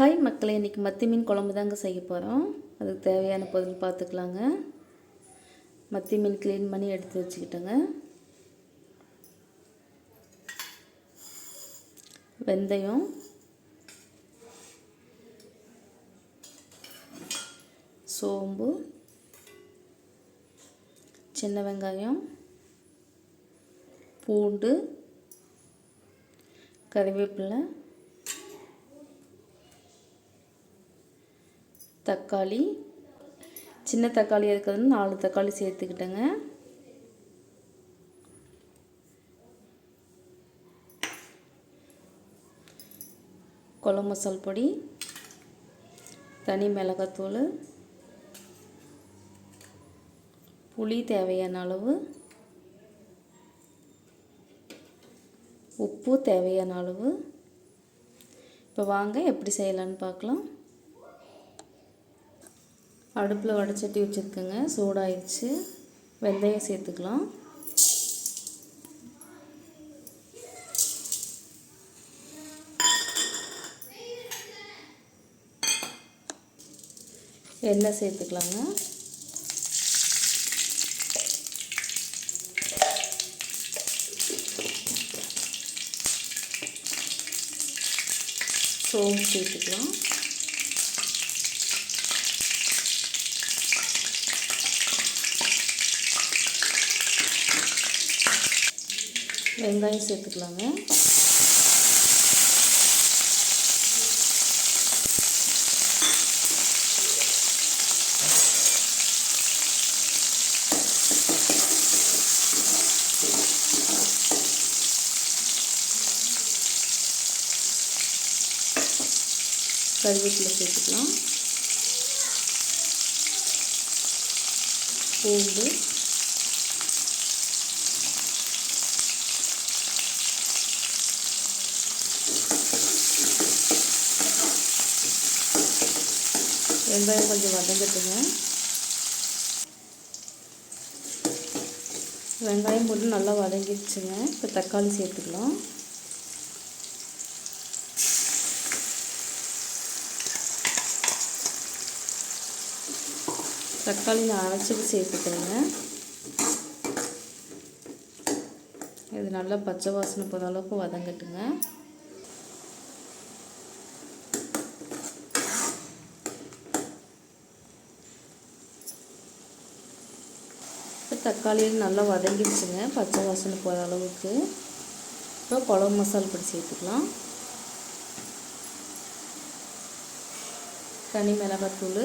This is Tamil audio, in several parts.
ஹாய் மக்களே இன்றைக்கி மத்தி மீன் குழம்பு தாங்க செய்ய போகிறோம் அதுக்கு தேவையான பொருள் பார்த்துக்கலாங்க மத்தி மீன் க்ளீன் பண்ணி எடுத்து வச்சுக்கிட்டேங்க. வெந்தயம். சோம்பு. சின்ன வெங்காயம். பூண்டு. கறிவேப்பிலை. தக்காளி சின்ன தக்காளி இருக்கிறது நாலு தக்காளி சேர்த்துக்கிட்டேங்க. குழம்பு மசால் பொடி தனி மிளகாத்தூள் புளி தேவையான அளவு உப்பு தேவையான அளவு. இப்போ வாங்க எப்படி செய்யலான்னு பார்க்கலாம். அடுப்பில் வடைச்சட்டி வச்சுருக்கேங்க. சூடாயிடுச்சு. வெந்தயம் சேர்த்துக்கலாம். எண்ணெய் சேர்த்துக்கலாங்க. சோம்பு சேர்த்துக்கலாம். வெங்காயம் சேர்த்துக்கலாங்க. கருவேப்பிலை சேர்த்துக்கலாம். பூண்டு. வெங்காயம் கொஞ்சம் வதங்கட்டுங்க. வெங்காயம் போட்டு நல்லா வதங்கிடுச்சுங்க. இப்போ தக்காளி சேர்த்துக்கலாம். தக்காளி நான் அரைச்சிட்டு சேர்த்துக்கிறேங்க இது நல்லா பச்சை வாசனை போகிற அளவுக்கு வதங்கட்டுங்க. தக்காளியில் நல்லா வதங்கிடுச்சுங்க. பச்சை வாசனை போகிற அளவுக்கு. இப்போ குழம்பு மசாலா பொடி சேர்த்துக்கலாம் தனி மிளகாத்தூள்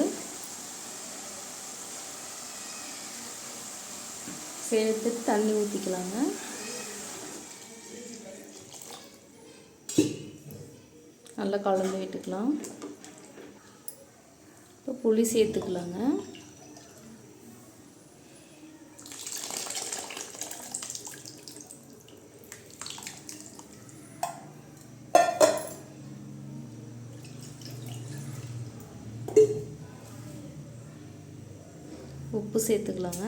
சேர்த்து தண்ணி ஊற்றிக்கலாங்க நல்லா கலந்து விட்டுக்கலாம். இப்போ புளி சேர்த்துக்கலாங்க. உப்பு சேர்த்துக்கலாங்க.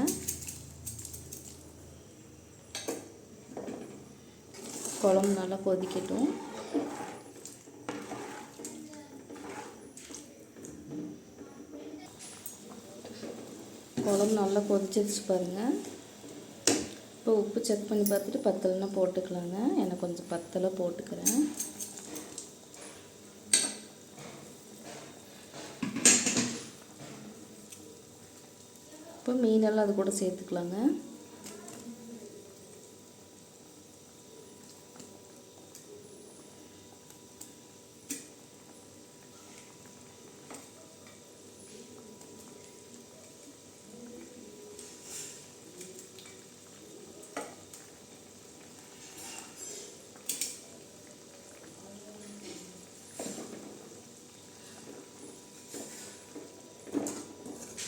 குழம்பு நல்லா கொதிக்கட்டும். குழம்பு நல்லா கொதிச்சிருச்சு பாருங்கள் இப்போ உப்பு செக் பண்ணி பார்த்துட்டு பத்தலைன்னா போட்டுக்கலாங்க. எனக்கு கொஞ்சம் பத்தலை போட்டுக்கிறேன். இப்போ மீனெல்லாம் அது கூட சேர்த்துக்கலாங்க.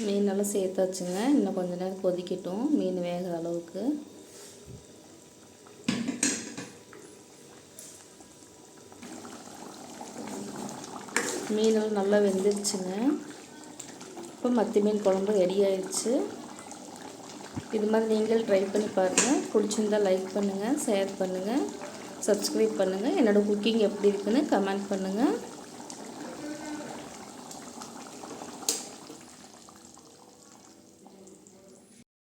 மீனெல்லாம் சேர்த்து சேர்த்தாச்சுங்க. இன்னும் கொஞ்ச நேரம் கொதிக்கட்டும் மீன் வேகிற அளவுக்கு. மீனெல்லாம் நல்லா வெந்துருச்சுங்க. இப்போ மத்தி மீன் குழம்பு ரெடி ஆயிடுச்சு. இது மாதிரி நீங்கள் ட்ரை பண்ணி பாருங்கள் பிடிச்சிருந்தால் லைக் பண்ணுங்கள் ஷேர் பண்ணுங்கள் சப்ஸ்கிரைப் பண்ணுங்கள் என்னோடய குக்கிங் எப்படி இருக்குன்னு கமெண்ட் பண்ணுங்கள்